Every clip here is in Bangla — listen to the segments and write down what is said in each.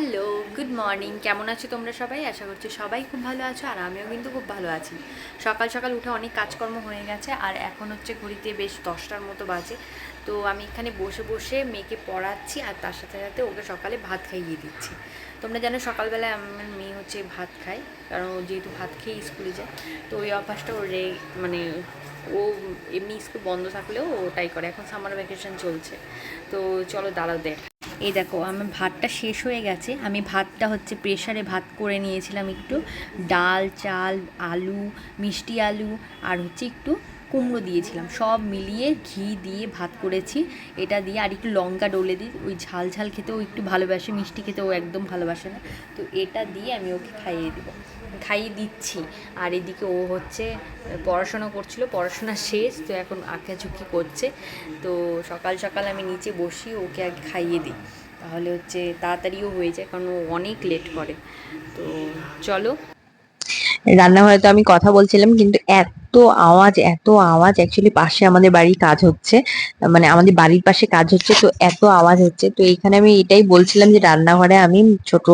Hello, good morning. কেমন আছো তোমরা সবাই? আশা করছি সবাই খুব ভালো আছো আর আমিও কিন্তু খুব ভালো আছি। সকাল সকাল উঠে অনেক কাজকর্ম হয়ে গেছে আর এখন হচ্ছে ঘড়িতে বেশ দশটার মতো বাজে। তো আমি এখানে বসে বসে মেয়েকে পড়াচ্ছি আর তার সাথে সাথে ওকে সকালে ভাত খাইয়ে দিচ্ছি। তোমরা জানো সকালবেলায় আমার মেয়ে হচ্ছে ভাত খায়, কারণ ও যেহেতু ভাত খেয়ে স্কুলে যায়, তো ওই অভ্যাসটা ওর রে মানে ও এমনি স্কুল বন্ধ থাকলেও ওটাই করে। এখন সামার ভ্যাকেশন চলছে। তো চলো দাঁড়াও, দেখ এই দেখো, আমার ভাতটা শেষ হয়ে গেছে। আমি ভাতটা হচ্ছে প্রেশারে ভাত করে নিয়েছিলাম একটু। ডাল, চাল, আলু, মিষ্টি আলু, আর হচ্ছে একটু কুমড়ো দিয়েছিলাম। সব মিলিয়ে ঘি দিয়ে ভাত করেছি। এটা দিয়ে আর একটু লঙ্কা ডলে দিই। ওই ঝাল ঝাল খেতেও একটু ভালোবাসে, মিষ্টি খেতে ও একদম ভালোবাসে না। তো এটা দিয়ে আমি ওকে খাইয়ে দেবো। খাইয়ে দিচ্ছি। আর এদিকে ও হচ্ছে পড়াশোনা করছিল, পড়াশোনা শেষ, তো এখন আঁকাঝুঁকি করছে। তো সকাল সকাল আমি নিচে বসি, ওকে আগে খাইয়ে দিই। তাহলে হচ্ছে তাড়াতাড়িও হয়ে যায়, কারণ ও অনেক লেট করে। তো চলো। রান্নাঘরে তো আমি কথা বলছিলাম, কিন্তু এত আওয়াজ এত আওয়াজ অ্যাকচুয়ালি পাশে আমাদের বাড়ির কাজ হচ্ছে মানে আমাদের বাড়ির পাশে কাজ হচ্ছে, তো এত আওয়াজ হচ্ছে, তো এখানে আমি এটাই বলছিলাম যে রান্নাঘরে আমি ছোট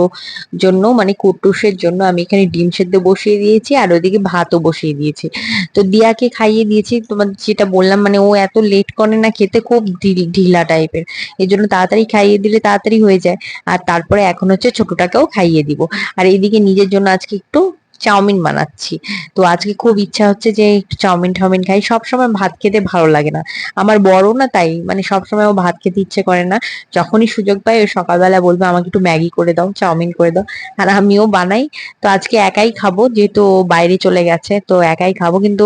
জন্য মানে কুটুসের জন্য আমি এখানে ডিম সেদ্ধ বসিয়ে দিয়েছি, আর ওদিকে ভাতও বসিয়ে দিয়েছি। তো দিয়াকে খাইয়ে দিয়েছি, তোমার যেটা বললাম মানে ও এত লেট করে না খেতে, খুব ঢিলা টাইপের এই জন্য তাড়াতাড়ি খাইয়ে দিলে তাড়াতাড়ি হয়ে যায়, আর তারপরে এখন হচ্ছে ছোটটাকেও খাইয়ে দিব। আর এইদিকে নিজের জন্য আজকে একটু চাউমিন বানাচ্ছি। তো আজকে খুব ইচ্ছা হচ্ছে যে একটু চাউমিন টাউমিন খাই। সবসময় ভাত খেতে ভালো লাগে না। আমার বড় না তাই। মানে সবসময় ও ভাত খেতে ইচ্ছে করে না। যখনই সুযোগ পাই ও সকালবেলা বলবে, আমাকে একটু ম্যাগি করে দাও, চাউমিন করে দাও। আর আমিও বানাই। তো আজকে একাই খাব, যেহেতু বাইরে চলে গেছে, তো একাই খাব। কিন্তু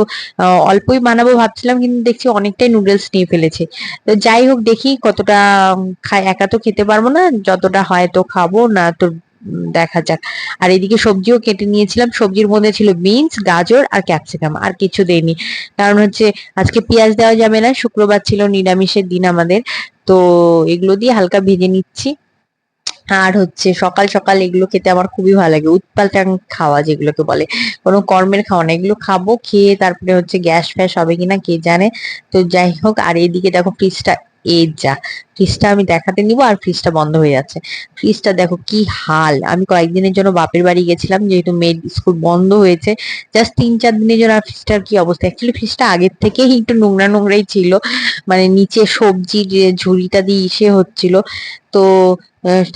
অল্পই বানাবো ভাবছিলাম, কিন্তু দেখছি অনেকটাই নুডলস নিয়ে ফেলেছে। তো যাই হোক, দেখি কতটা খাই। একা তো খেতে পারব না। যতটা হয় তো খাব, না তো দেখা যাক। আর এদিকে সবজিও কেটে নিয়েছিলাম। সবজির মধ্যে ছিল বিনস, গাজর আর ক্যাপসিকাম, আর কিছু দেয়নি কারণ হচ্ছে আজকে পেঁয়াজ দেওয়া যাবে না, শুক্রবার ছিল নিরামিষের দিন আমাদের। তো এগুলো দিয়ে হালকা ভেজে নিচ্ছি। আর হচ্ছে সকাল সকাল এগুলো খেতে আমার খুবই ভালো লাগে। উৎপালটাং খাওয়া যেগুলোকে বলে। কোনো কর্মের খাওয়া না। এগুলো খাব, খেয়ে তারপরে হচ্ছে গ্যাস ফ্যাস হবে কিনা কে জানে। তো যাই হোক, আর এদিকে দেখো ফ্রিজটা এ যা ফ্রিজটা আমি দেখাতে নিব আর ফ্রিজটা বন্ধ হয়ে যাচ্ছে। ফ্রিজটা দেখো কি হাল, আমি কয়েকদিনের জন্য বাপের বাড়ি গেছিলাম, যেহেতু মেয়ের স্কুল বন্ধ হয়েছে জাস্ট তিন চার দিনের জন্য আর ফ্রিজটার কি অবস্থা? অ্যাকচুয়ালি ফ্রিজটা আগের থেকেই একটু নোংরা নোংরাই ছিল মানে নিচে সবজির ঝুড়িটা দিয়ে ইসে হচ্ছিল তো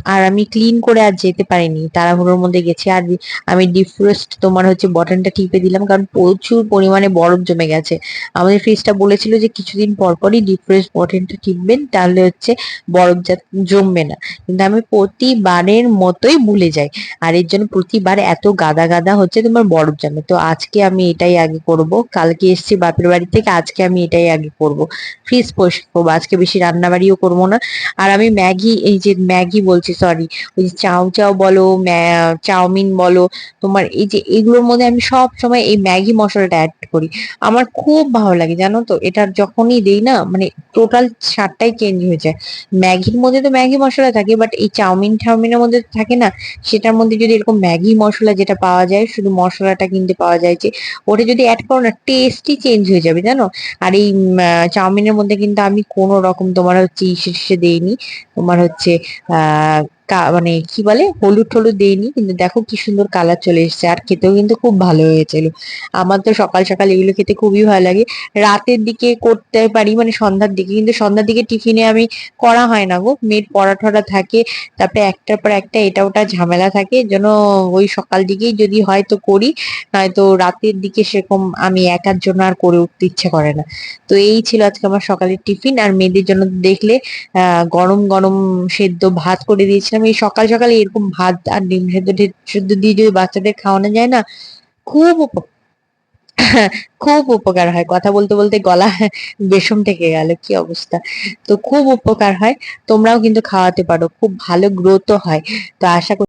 আর আমি ক্লিন করে আর যেতে পারিনি। তাড়াহুড়োর মধ্যে গেছি আর আমি ডিফ্রোস্ট তোমার হচ্ছে বটনটা টিপে দিলাম কারণ প্রচুর পরিমাণে বরফ জমে গেছে। আমাদের ফ্রিজটা বলেছিল যে কিছুদিন পর পরই ডিফ্রোস্ট বটনটা টিপবেন, তাহলে হচ্ছে বরফ জমবে না। কিন্তু আমি প্রতিবারের মতোই ভুলে যাই। আর এর জন্য প্রতিবার এত গাদা গাদা হচ্ছে তোমার বরফ জমে। তো আজকে আমি এটাই আগে করব। কালকে এসেছি বাপের বাড়ি থেকে, আজকে আমি এটাই আগে করব। ফ্রিজ পরিষ্কার করব। আজকে বেশি রান্না বাড়িও করব না। আর আমি ম্যাগি এই যে ম্যাগি বলছি সরি ওই যে চাউ চাউ বলো চাউমিন বলো, তোমার এই যে এগুলোর মধ্যে আমি সব সময় এই ম্যাগি মশলাটা অ্যাড করি। আমার খুব ভালো লাগে, জানো তো? এটা যখনই দেই না মানে টোটাল স্বাদটাই চেঞ্জ হয়ে যায়। ম্যাগির মধ্যে তো ম্যাগি মশলা থাকে বাট এই চাউমিন টাউমিনের মধ্যে থাকে না, সেটার মধ্যে যদি এরকম ম্যাগি মশলা যেটা পাওয়া যায়, শুধু মশলাটা কিনতে পাওয়া যায় যে, ওটা যদি অ্যাড করো না টেস্টই চেঞ্জ হয়ে যাবে, জানো? আর এই চাউমিনের মধ্যে কিন্তু আমি কোনো রকম তোমার হচ্ছে ইসে দেইনি, তোমার হচ্ছে কা- মানে কি বলে? হলুদ টলুদ দেইনি, কিন্তু দেখো কি সুন্দর কালার চলে এসেছে। আর খেতেও কিন্তু খুব ভালো হয়েছিল। আমার তো সকাল সকাল এগুলো খেতে খুবই ভালো লাগে। রাতের দিকে করতে পারি মানে সন্ধ্যার দিকে, কিন্তু সন্ধ্যার দিকে টিফিনে আমি করা হয় না গো। মেয়ের টড়া থাকে, তারপরে একটার পর একটা এটা ওটা ঝামেলা থাকে। জন্য ওই সকাল দিকেই যদি হয়তো করি, নয়তো রাতের দিকে সেরকম আমি একার জন্য আর করে উঠতে ইচ্ছে করে না। তো এই ছিল আজকে আমার সকালের টিফিন। আর মেয়েদের জন্য তো দেখলে, আহ, গরম গরম সেদ্ধ ভাত করে দিয়েছিলাম এই সকাল সকালে এরকম ভাত আর ডিম সেদ্ধ সেদ্ধ দিয়ে যদি বাচ্চাদের খাওয়ানো যায় না, খুব খুব উপকার হয়। কথা বলতে বলতে গলা বেসম থেকে গেল, কি অবস্থা? তো খুব উপকার হয়। তোমরাও কিন্তু খাওয়াতে পারো। খুব ভালো গ্রোথও হয়। তো আশা